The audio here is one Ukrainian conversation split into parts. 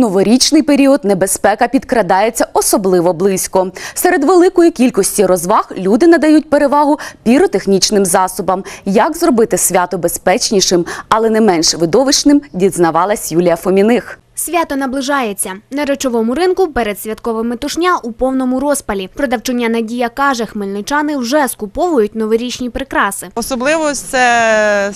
новорічний період небезпека підкрадається особливо близько. Серед великої кількості розваг люди надають перевагу піротехнічним засобам. Як зробити свято безпечнішим, але не менш видовищним, дізнавалась Юлія Фоміних. Свято наближається. На речовому ринку передсвяткова метушня у повному розпалі. Продавчиня Надія каже, хмельничани вже скуповують новорічні прикраси. Особливо це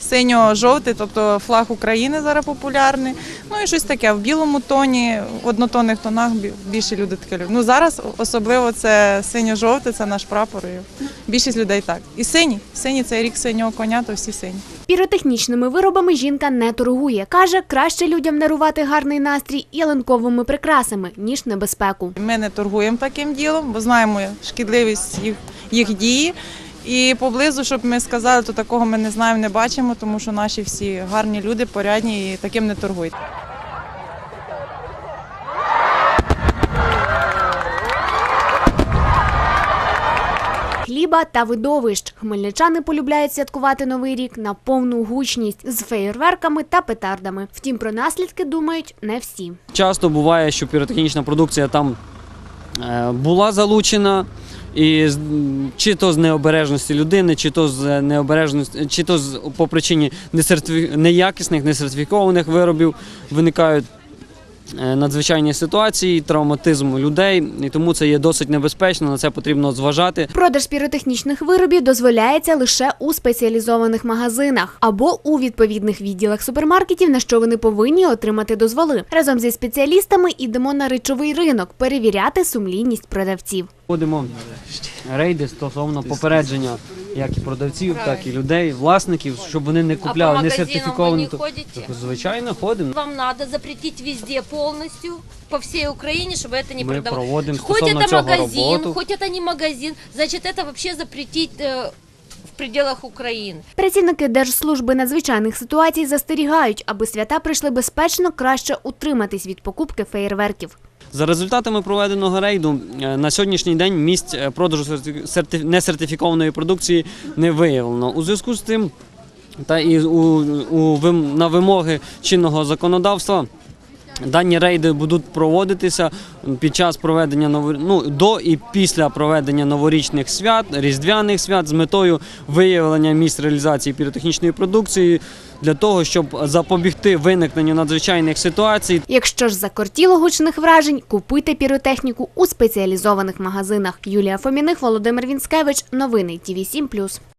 синьо-жовтий, тобто флаг України зараз популярний. Ну і щось таке в білому тоні, в однотонних тонах більше люди таке люблять. Ну зараз особливо це синьо-жовтий, це наш прапор. І більшість людей так. І синій. Синій це рік синього коня, то всі сині. Піротехнічними виробами жінка не торгує. Каже, краще людям дарувати гарний настрій ялинковими прикрасами, ніж небезпеку. Ми не торгуємо таким ділом, бо знаємо шкідливість їх, їх дії. І поблизу, щоб ми сказали, то такого ми не знаємо, не бачимо, тому що наші всі гарні люди, порядні і таким не торгують. Хліба та видовищ. Хмельничани полюбляють святкувати новий рік на повну гучність з феєрверками та петардами. Втім, про наслідки думають не всі. Часто буває, що піротехнічна продукція там була залучена. І чи то з необережності людини, чи то з необережності, чи то з по причині несертифі... неякісних, несертифікованих виробів виникають е, надзвичайні ситуації, травматизм людей, і тому це є досить небезпечно. На це потрібно зважати. Продаж піротехнічних виробів дозволяється лише у спеціалізованих магазинах або у відповідних відділах супермаркетів, на що вони повинні отримати дозволи. Разом зі спеціалістами йдемо на речовий ринок перевіряти сумлінність продавців. Вводимо рейди стосовно попередження як і продавців, так і людей, власників, щоб вони не купляли по магазинам несертифіковані. ви не ходите? Так, Звичайно, ходимо. Вам надо запретить везде полностью, по всей Украине, чтобы это не Мы продавалось. проводим Хоть стосовно это цього магазин, роботу. хоть это не магазин, значит это вообще запретить э, в пределах Украины. Працівники Держслужби надзвичайних ситуацій застерігають, аби свята прийшли безпечно, краще утриматись від покупки феєрверків. За результатами проведеного рейду е, на сьогоднішній день місць е, продажу серти- серти- несертифікованої продукції не виявлено. У зв'язку з тим та і у, у, на вимоги чинного законодавства. Дані рейди будуть проводитися під час проведення ну, до і після проведення новорічних свят, різдвяних свят з метою виявлення місць реалізації піротехнічної продукції для того, щоб запобігти виникненню надзвичайних ситуацій Якщо ж закортіло гучних вражень, купуйте піротехніку у спеціалізованих магазинах. Юлія Фоміних, Володимир Вінськевич. Новини ТІВІ 7+.